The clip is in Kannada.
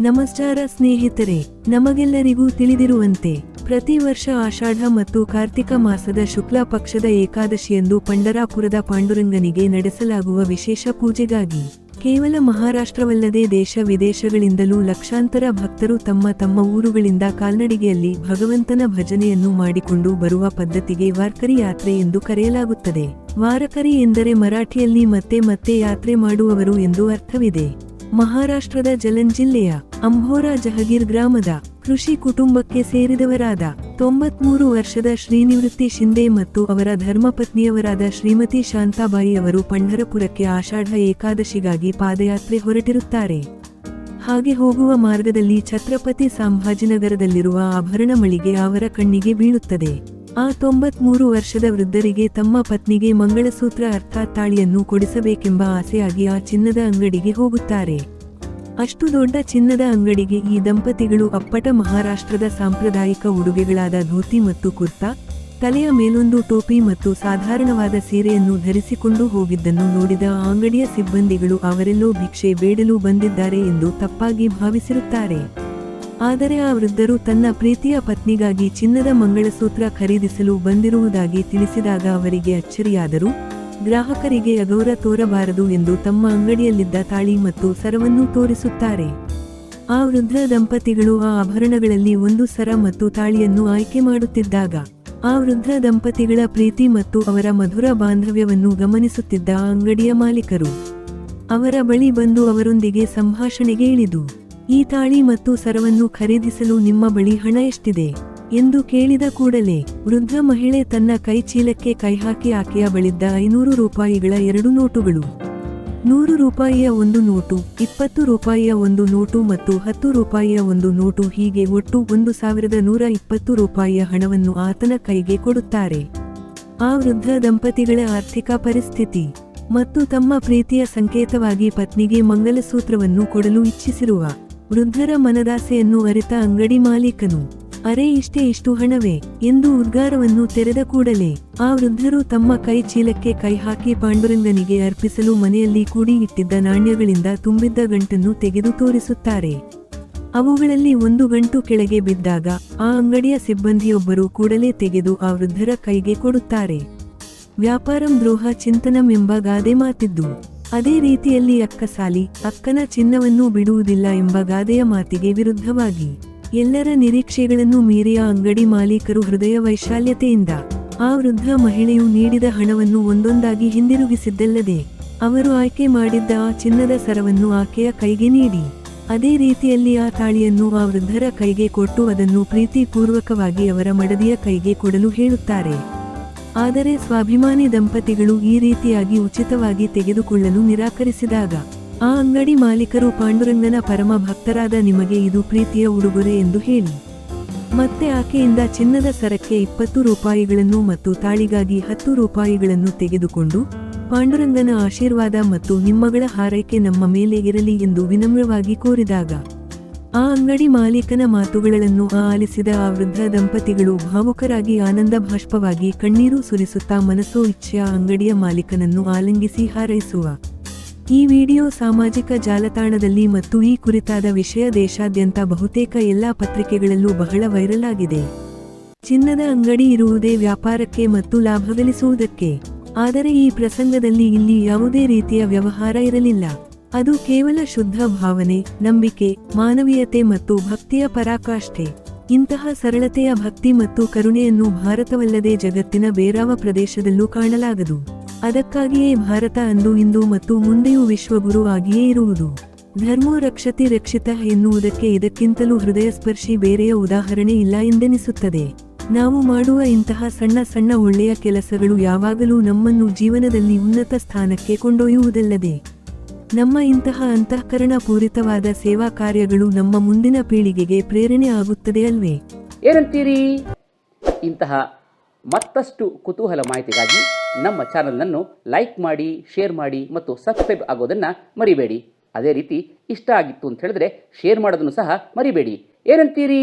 ನಮಸ್ಕಾರ ಸ್ನೇಹಿತರೆ, ನಮಗೆಲ್ಲರಿಗೂ ತಿಳಿದಿರುವಂತೆ, ಪ್ರತಿ ವರ್ಷ ಆಷಾಢ ಮತ್ತು ಕಾರ್ತಿಕ ಮಾಸದ ಶುಕ್ಲ ಪಕ್ಷದ ಏಕಾದಶಿಯಂದು ಪಂಡರಾಪುರದ ಪಾಂಡುರಂಗನಿಗೆ ನಡೆಸಲಾಗುವ ವಿಶೇಷ ಪೂಜೆಗಾಗಿ, ಕೇವಲ ಮಹಾರಾಷ್ಟ್ರವಲ್ಲದೆ ದೇಶ ವಿದೇಶಗಳಿಂದಲೂ ಲಕ್ಷಾಂತರ ಭಕ್ತರು ತಮ್ಮ ತಮ್ಮ ಊರುಗಳಿಂದ ಕಾಲ್ನಡಿಗೆಯಲ್ಲಿ ಭಗವಂತನ ಭಜನೆಯನ್ನು ಮಾಡಿಕೊಂಡು ಬರುವ ಪದ್ಧತಿಗೆ ವಾರ್ಕರಿ ಯಾತ್ರೆ ಎಂದು ಕರೆಯಲಾಗುತ್ತದೆ. ವಾರಕರಿ ಎಂದರೆ ಮರಾಠಿಯಲ್ಲಿ ಮತ್ತೆ ಮತ್ತೆ ಯಾತ್ರೆ ಮಾಡುವವರು ಎಂದು ಅರ್ಥವಿದೆ. ಮಹಾರಾಷ್ಟ್ರದ ಜಲನ್ ಜಿಲ್ಲೆಯ ಅಂಭೋರಾ ಜಹಗೀರ್ ಗ್ರಾಮದ ಕೃಷಿ ಕುಟುಂಬಕ್ಕೆ ಸೇರಿದವರಾದ ತೊಂಬತ್ಮೂರು ವರ್ಷದ ಶ್ರೀನಿವೃತ್ತಿ ಶಿಂದೆ ಮತ್ತು ಅವರ ಧರ್ಮಪತ್ನಿಯವರಾದ ಶ್ರೀಮತಿ ಶಾಂತಾಬಾಯಿ ಅವರು ಪಂಢರಪುರಕ್ಕೆ ಆಷಾಢ ಏಕಾದಶಿಗಾಗಿ ಪಾದಯಾತ್ರೆ ಹೊರಟಿರುತ್ತಾರೆ. ಹಾಗೆ ಹೋಗುವ ಮಾರ್ಗದಲ್ಲಿ ಛತ್ರಪತಿ ಸಂಭಾಜಿನಗರದಲ್ಲಿರುವ ಆಭರಣ ಮಳಿಗೆ ಅವರ ಕಣ್ಣಿಗೆ ಬೀಳುತ್ತದೆ. ಆ ತೊಂಬತ್ಮೂರು ವರ್ಷದ ವೃದ್ಧರಿಗೆ ತಮ್ಮ ಪತ್ನಿಗೆ ಮಂಗಳಸೂತ್ರ ಅರ್ಥಾತ್ ತಾಳಿಯನ್ನು ಕೊಡಿಸಬೇಕೆಂಬ ಆಸೆಯಾಗಿ ಆ ಚಿನ್ನದ ಅಂಗಡಿಗೆ ಹೋಗುತ್ತಾರೆ. ಅಷ್ಟು ದೊಡ್ಡ ಚಿನ್ನದ ಅಂಗಡಿಗೆ ಈ ದಂಪತಿಗಳು ಅಪ್ಪಟ ಮಹಾರಾಷ್ಟ್ರದ ಸಾಂಪ್ರದಾಯಿಕ ಉಡುಗೆಗಳಾದ ಧೋತಿ ಮತ್ತು ಕುರ್ತಾ, ತಲೆಯ ಮೇಲೊಂದು ಟೋಪಿ ಮತ್ತು ಸಾಧಾರಣವಾದ ಸೀರೆಯನ್ನು ಧರಿಸಿಕೊಂಡು ಹೋಗಿದ್ದನ್ನು ನೋಡಿದ ಅಂಗಡಿಯ ಸಿಬ್ಬಂದಿಗಳು ಅವರೆಲ್ಲೋ ಭಿಕ್ಷೆ ಬೇಡಲು ಬಂದಿದ್ದಾರೆ ಎಂದು ತಪ್ಪಾಗಿ ಭಾವಿಸಿರುತ್ತಾರೆ. ಆದರೆ ಆ ವೃದ್ಧರು ತನ್ನ ಪ್ರೀತಿಯ ಪತ್ನಿಗಾಗಿ ಚಿನ್ನದ ಮಂಗಳಸೂತ್ರ ಖರೀದಿಸಲು ಬಂದಿರುವುದಾಗಿ ತಿಳಿಸಿದಾಗ ಅವರಿಗೆ ಅಚ್ಚರಿಯಾದರು. ಗ್ರಾಹಕರಿಗೆ ಅಗೌರ ತೋರಬಾರದು ಎಂದು ತಮ್ಮ ಅಂಗಡಿಯಲ್ಲಿದ್ದ ತಾಳಿ ಮತ್ತು ಸರವನ್ನು ತೋರಿಸುತ್ತಾರೆ. ಆ ವೃದ್ಧ ದಂಪತಿಗಳು ಆ ಆಭರಣಗಳಲ್ಲಿ ಒಂದು ಸರ ಮತ್ತು ತಾಳಿಯನ್ನು ಆಯ್ಕೆ ಮಾಡುತ್ತಿದ್ದಾಗ, ಆ ವೃದ್ಧ ದಂಪತಿಗಳ ಪ್ರೀತಿ ಮತ್ತು ಅವರ ಮಧುರ ಬಾಂಧವ್ಯವನ್ನು ಗಮನಿಸುತ್ತಿದ್ದ ಅಂಗಡಿಯ ಮಾಲೀಕರು. ಅವರ ಬಳಿ ಬಂದು ಅವರೊಂದಿಗೆ ಸಂಭಾಷಣೆಗೆ ಇಳಿದು ಈ ತಾಳಿ ಮತ್ತು ಸರವನ್ನು ಖರೀದಿಸಲು ನಿಮ್ಮ ಬಳಿ ಹಣ ಎಷ್ಟಿದೆ? ಎಂದು ಕೇಳಿದ ಕೂಡಲೇ ವೃದ್ಧ ಮಹಿಳೆ ತನ್ನ ಕೈಚೀಲಕ್ಕೆ ಕೈಹಾಕಿ ಆಕೆಯ ಬಳಿದ್ದ ಐನೂರು ರೂಪಾಯಿಗಳ ಎರಡು ನೋಟುಗಳು. ನೂರು ರೂಪಾಯಿಯ ಒಂದು ನೋಟು, ಇಪ್ಪತ್ತು ರೂಪಾಯಿಯ ಒಂದು ನೋಟು ಮತ್ತು ಹತ್ತು ರೂಪಾಯಿಯ ಒಂದು ನೋಟು ಹೀಗೆ ಒಟ್ಟು ಒಂದು ಸಾವಿರದ ನೂರ ಇಪ್ಪತ್ತು ರೂಪಾಯಿಯ ಹಣವನ್ನು ಆತನ ಕೈಗೆ ಕೊಡುತ್ತಾರೆ. ಆ ವೃದ್ಧ ದಂಪತಿಗಳ ಆರ್ಥಿಕ ಪರಿಸ್ಥಿತಿ ಮತ್ತು ತಮ್ಮ ಪ್ರೀತಿಯ ಸಂಕೇತವಾಗಿ ಪತ್ನಿಗೆ ಮಂಗಲಸೂತ್ರವನ್ನು ಕೊಡಲು ಇಚ್ಛಿಸಿರುವ ವೃದ್ಧರ ಮನದಾಸೆಯನ್ನು ಅರಿತ ಅಂಗಡಿ ಮಾಲೀಕನು, ಅರೆ ಇಷ್ಟೇ ಇಷ್ಟು ಹಣವೇ? ಎಂದು ಉದ್ಗಾರವನ್ನು ತೆರೆದ ಕೂಡಲೇ, ಆ ವೃದ್ಧರು ತಮ್ಮ ಕೈ ಚೀಲಕ್ಕೆ ಕೈ ಹಾಕಿ ಪಾಂಡುರಂಗನಿಗೆ ಅರ್ಪಿಸಲು ಮನೆಯಲ್ಲಿ ಕೂಡಿ ಇಟ್ಟಿದ್ದ ನಾಣ್ಯಗಳಿಂದ ತುಂಬಿದ್ದ ಗಂಟನ್ನು ತೆಗೆದು ತೋರಿಸುತ್ತಾರೆ. ಅವುಗಳಲ್ಲಿ ಒಂದು ಗಂಟು ಕೆಳಗೆ ಬಿದ್ದಾಗ, ಆ ಅಂಗಡಿಯ ಸಿಬ್ಬಂದಿಯೊಬ್ಬರು ಕೂಡಲೇ ತೆಗೆದು ಆ ವೃದ್ಧರ ಕೈಗೆ ಕೊಡುತ್ತಾರೆ. ವ್ಯಾಪಾರಂ ದ್ರೋಹ ಚಿಂತನಂ ಎಂಬ ಗಾದೆ ಮಾತಿದ್ದು. ಅದೇ ರೀತಿಯಲ್ಲಿ ಅಕ್ಕ ಸಾಲಿ ಅಕ್ಕನ ಚಿನ್ನವನ್ನೂ ಬಿಡುವುದಿಲ್ಲ ಎಂಬ ಗಾದೆಯ ಮಾತಿಗೆ ವಿರುದ್ಧವಾಗಿ. ಎಲ್ಲರ ನಿರೀಕ್ಷೆಗಳನ್ನು ಮೀರಿಯ ಅಂಗಡಿ ಮಾಲೀಕರು ಹೃದಯ ವೈಶಾಲ್ಯತೆಯಿಂದ, ಆ ವೃದ್ಧ ಮಹಿಳೆಯು ನೀಡಿದ ಹಣವನ್ನು ಒಂದೊಂದಾಗಿ ಹಿಂದಿರುಗಿಸಿದ್ದಲ್ಲದೆ, ಅವರು ಆಯ್ಕೆ ಮಾಡಿದ್ದ ಆ ಚಿನ್ನದ ಸರವನ್ನು ಆಕೆಯ ಕೈಗೆ ನೀಡಿ. ಅದೇ ರೀತಿಯಲ್ಲಿ ಆ ತಾಳಿಯನ್ನು ಆ ವೃದ್ಧರ ಕೈಗೆ ಕೊಟ್ಟು ಅದನ್ನು ಪ್ರೀತಿಪೂರ್ವಕವಾಗಿ ಅವರ ಮಡದಿಯ ಕೈಗೆ ಕೊಡಲು ಹೇಳುತ್ತಾರೆ. ಆದರೆ ಸ್ವಾಭಿಮಾನಿ ದಂಪತಿಗಳು ಈ ರೀತಿಯಾಗಿ ಉಚಿತವಾಗಿ ತೆಗೆದುಕೊಳ್ಳಲು ನಿರಾಕರಿಸಿದಾಗ, ಆ ಅಂಗಡಿ ಮಾಲೀಕರು ಪಾಂಡುರಂಗನ ಪರಮ ಭಕ್ತರಾದ ನಿಮಗೆ ಇದು ಪ್ರೀತಿಯ ಉಡುಗೊರೆ ಎಂದು ಹೇಳಿ. ಮತ್ತೆ ಆಕೆಯಿಂದ ಚಿನ್ನದ ಸರಕ್ಕೆ ಇಪ್ಪತ್ತು ರೂಪಾಯಿಗಳನ್ನು ಮತ್ತು ತಾಳಿಗಾಗಿ ಹತ್ತು ರೂಪಾಯಿಗಳನ್ನು ತೆಗೆದುಕೊಂಡು, ಪಾಂಡುರಂಗನ ಆಶೀರ್ವಾದ ಮತ್ತು ನಿಮ್ಮಗಳ ಹಾರೈಕೆ ನಮ್ಮ ಮೇಲೆ ಇರಲಿ ಎಂದು ವಿನಮ್ರವಾಗಿ ಕೋರಿದಾಗ ಆ ಅಂಗಡಿ ಮಾಲೀಕನ ಮಾತುಗಳನ್ನು ಆಲಿಸಿದ ಆ ವೃದ್ಧ ದಂಪತಿಗಳು ಭಾವುಕರಾಗಿ ಆನಂದ ಭಾಷ್ಪವಾಗಿ ಕಣ್ಣೀರು ಸುರಿಸುತ್ತಾ ಮನಸ್ಸೋ ಇಚ್ಛೆಯ ಅಂಗಡಿಯ ಮಾಲೀಕನನ್ನು ಆಲಂಗಿಸಿ ಹಾರೈಸುವ. ಈ ವಿಡಿಯೋ ಸಾಮಾಜಿಕ ಜಾಲತಾಣದಲ್ಲಿ ಮತ್ತು ಈ ಕುರಿತಾದ ವಿಷಯ ದೇಶಾದ್ಯಂತ ಬಹುತೇಕ ಎಲ್ಲಾ ಪತ್ರಿಕೆಗಳಲ್ಲೂ ಬಹಳ ವೈರಲ್ ಆಗಿದೆ. ಚಿನ್ನದ ಅಂಗಡಿ ಇರುವುದೇ ವ್ಯಾಪಾರಕ್ಕೆ ಮತ್ತು ಲಾಭ ಗಳಿಸುವುದಕ್ಕೆ. ಆದರೆ ಈ ಪ್ರಸಂಗದಲ್ಲಿ ಇಲ್ಲಿ ಯಾವುದೇ ರೀತಿಯ ವ್ಯವಹಾರ ಇರಲಿಲ್ಲ. ಅದು ಕೇವಲ ಶುದ್ಧ ಭಾವನೆ, ನಂಬಿಕೆ, ಮಾನವೀಯತೆ ಮತ್ತು ಭಕ್ತಿಯ ಪರಾಕಾಷ್ಠೆ. ಇಂತಹ ಸರಳತೆಯ ಭಕ್ತಿ ಮತ್ತು ಕರುಣೆಯನ್ನು ಭಾರತವಲ್ಲದೆ ಜಗತ್ತಿನ ಬೇರಾವ ಪ್ರದೇಶದಲ್ಲೂ ಕಾಣಲಾಗದು. ಅದಕ್ಕಾಗಿಯೇ ಭಾರತ ಅಂದು ಇಂದು ಮತ್ತು ಮುಂದೆಯೂ ವಿಶ್ವಗುರು ಆಗಿಯೇ ಇರುವುದು. ಧರ್ಮೋ ರಕ್ಷತಿ ರಕ್ಷಿತ ಎನ್ನುವುದಕ್ಕೆ ಇದಕ್ಕಿಂತಲೂ ಹೃದಯಸ್ಪರ್ಶಿ ಬೇರೆಯ ಉದಾಹರಣೆ ಇಲ್ಲ ಎಂದೆನಿಸುತ್ತದೆ. ನಾವು ಮಾಡುವ ಇಂತಹ ಸಣ್ಣ ಸಣ್ಣ ಒಳ್ಳೆಯ ಕೆಲಸಗಳು ಯಾವಾಗಲೂ ನಮ್ಮನ್ನು ಜೀವನದಲ್ಲಿ ಉನ್ನತ ಸ್ಥಾನಕ್ಕೆ ಕೊಂಡೊಯ್ಯುವುದಲ್ಲದೆ. ನಮ್ಮ ಇಂತಹ ಅಂತಃಕರಣ ಪೂರಿತವಾದ ಸೇವಾ ಕಾರ್ಯಗಳು ನಮ್ಮ ಮುಂದಿನ ಪೀಳಿಗೆಗೆ ಪ್ರೇರಣೆ ಆಗುತ್ತದೆ ಅಲ್ವೇ? ಏನಂತೀರಿ? ಇಂತಹ ಮತ್ತಷ್ಟು ಕುತೂಹಲ ಮಾಹಿತಿಗಾಗಿ ನಮ್ಮ ಚಾನಲನ್ನು ಲೈಕ್ ಮಾಡಿ, ಶೇರ್ ಮಾಡಿ ಮತ್ತು ಸಬ್ಸ್ಕ್ರೈಬ್ ಆಗೋದನ್ನು ಮರಿಬೇಡಿ. ಅದೇ ರೀತಿ ಇಷ್ಟ ಆಗಿತ್ತು ಅಂತ ಹೇಳಿದ್ರೆ ಶೇರ್ ಮಾಡೋದನ್ನು ಸಹ ಮರಿಬೇಡಿ. ಏನಂತೀರಿ?